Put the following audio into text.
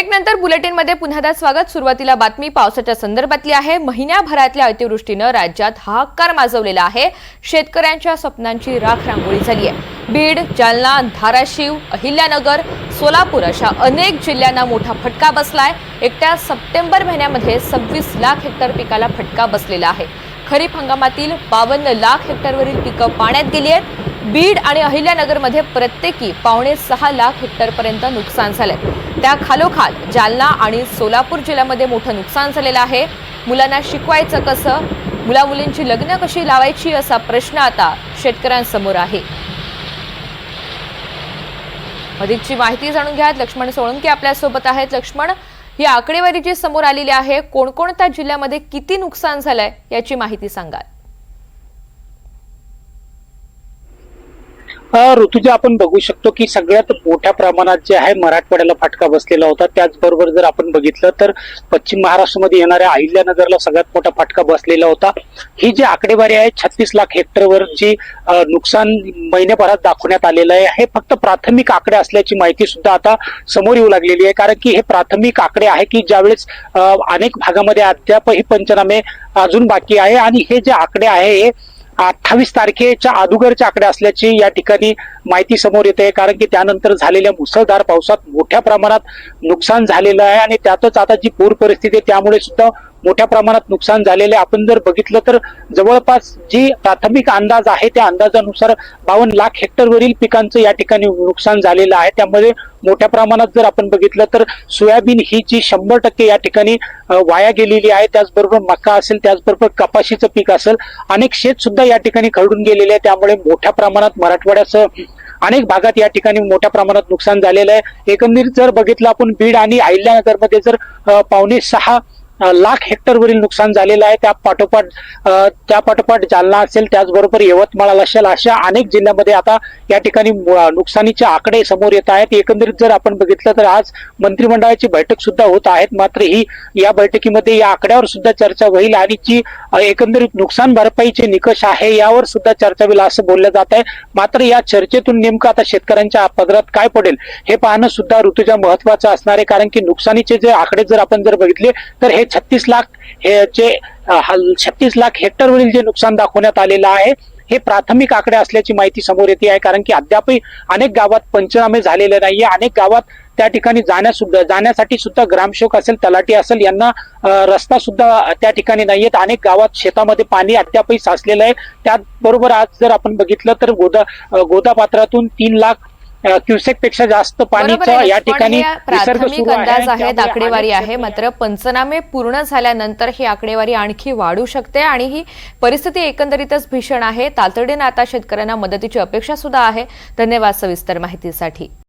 Break नंतर बुलेटिनमध्ये पुन्हा स्वागत. सुरुवातीला बातमी पावसाच्या संदर्भातली आहे. महिन्याभरातल्या अतिवृष्टीनं राज्यात हाहाकार माजवलेला आहे. शेतकऱ्यांच्या स्वप्नांची राख रांगोळी झाली आहे. बीड जालना धाराशिव अहिल्यानगर सोलापूर अशा अनेक जिल्ह्यांना मोठा फटका बसलाय. एकट्या सप्टेंबर महिन्यामध्ये सव्वीस लाख हेक्टर पिकाला फटका बसलेला आहे. खरीप हंगामातील बावन्न लाख हेक्टरवरील पिकं पाण्यात गेली आहेत. बीड आणि अहिल्यानगरमध्ये प्रत्येकी पावणे सहा लाख हेक्टरपर्यंत नुकसान झालंय. त्या खालोखाल जालना आणि सोलापूर जिल्ह्यामध्ये मोठं नुकसान झालेलं आहे. मुलांना शिकवायचं कसं? मुला मुलींची लग्न कशी लावायची असा प्रश्न आता शेतकऱ्यांसमोर आहे. अधिकची माहिती जाणून घ्या लक्ष्मण सोळंकी आपल्यासोबत आहेत. लक्ष्मण ही आकडेवारी जी समोर आलेली आहे. कोणकोणत्या जिल्ह्यामध्ये किती नुकसान झालंय याची माहिती सांगाल. ऋतुजा आपण बघू शकतो की सगळ्यात मोठ्या प्रमाणात जे आहे मराठवाड्याला फटका बसलेला होता. त्याचबरोबर जर आपण बघितलं तर पश्चिम महाराष्ट्रामध्ये येणाऱ्या अहिल्यानगरला सगळ्यात मोठा फटका बसलेला होता. ही जी आकडेवारी आहे छत्तीस लाख हेक्टरवरची नुकसान महिन्याभरात दाखवण्यात आलेलं आहे हे फक्त प्राथमिक आकडे असल्याची माहिती सुद्धा आता समोर येऊ लागलेली आहे. कारण की हे प्राथमिक आकडे आहे की ज्यावेळेस अनेक भागामध्ये अद्यापही पंचनामे अजून बाकी आहे आणि हे जे आकडे आहे हे अठ्ठावीस तारखेच्या अगोदरचे आकडे असल्याची या ठिकाणी माहिती समोर येते कारण की त्यानंतर झालेल्या मुसळधार पावसात मोठ्या प्रमाणात नुकसान झालेलं आहे आणि त्यातच आता जी पूर परिस्थिती आहे त्यामुळे सुद्धा मोठ्या प्रमाणात नुकसान झालेले आहे. आपण जर बघितलं तर जवळपास जी प्राथमिक अंदाज आहे त्या अंदाजानुसार बावन्न लाख हेक्टरवरील पिकांचं या ठिकाणी नुकसान झालेलं आहे. त्यामध्ये मोठ्या प्रमाणात जर आपण बघितलं तर सोयाबीन ही जी शंभर टक्के या ठिकाणी वाया गेलेली आहे. त्याचबरोबर मका असेल त्याचबरोबर कपाशीचं पीक असेल अनेक शेत सुद्धा या ठिकाणी खरडून गेलेले आहे. त्यामुळे मोठ्या प्रमाणात मराठवाड्यासह अनेक भागात या ठिकाणी मोठ्या प्रमाणात नुकसान झालेलं आहे. एकंदरीत जर बघितलं आपण बीड आणि अहिल्यानगरमध्ये जर पावणे सहा लाख हेक्टरवरील नुकसान झालेलं आहे. त्या पाठोपाठ त्या पाठोपाठ जालना असेल त्याचबरोबर यवतमाळ असेल अशा अनेक जिल्ह्यामध्ये आता या ठिकाणी नुकसानीचे आकडे समोर येत आहेत. एकंदरीत जर आपण बघितलं तर आज मंत्रिमंडळाची बैठक सुद्धा होत आहेत. मात्र ही या बैठकीमध्ये या आकड्यावर सुद्धा चर्चा होईल आणि जी एकंदरीत नुकसान भरपाईचे निकष आहे यावर सुद्धा चर्चा होईल असं बोललं जात आहे. मात्र या चर्चेतून नेमकं आता शेतकऱ्यांच्या पदरात काय पडेल हे पाहणं सुद्धा ऋतुजा महत्वाचं असणार आहे. कारण की नुकसानीचे जे आकडे जर आपण जर बघितले तर हे छत्तीस लाख हे जे छत्तीस लाख हेक्टरवरील जे नुकसान दाखवण्यात आलेलं आहे हे प्राथमिक आकडे असल्याची माहिती समोर येते आहे कारण की अद्यापही अनेक गावात पंचनामे झालेले नाहीये. अनेक गावात त्या ठिकाणी जाण्या सुद्धा जाण्यासाठी सुद्धा ग्रामसेवक असेल तलाठी असेल यांना रस्ता सुद्धा त्या ठिकाणी नाहीयेत अनेक गावात शेतामध्ये पाणी अद्यापही साचलेलं आहे. त्याचबरोबर आज जर आपण बघितलं तर गोदा गोदापात्रातून तीन लाख क्युसेकपेक्षा जास्त पाणीचं आहे, या. ठिकाणी प्राथमिक आहे. अंदाज त्यामुळे आकडेवारी आहे मात्र पंचनामे पूर्ण झाल्यानंतर ही आकडेवारी आणखी वाढू शकते आणि ही परिस्थिती एकंदरीतच भीषण आहे तातडीनं आता शेतकऱ्यांना मदतीची अपेक्षा सुद्धा आहे धन्यवाद सविस्तर माहितीसाठी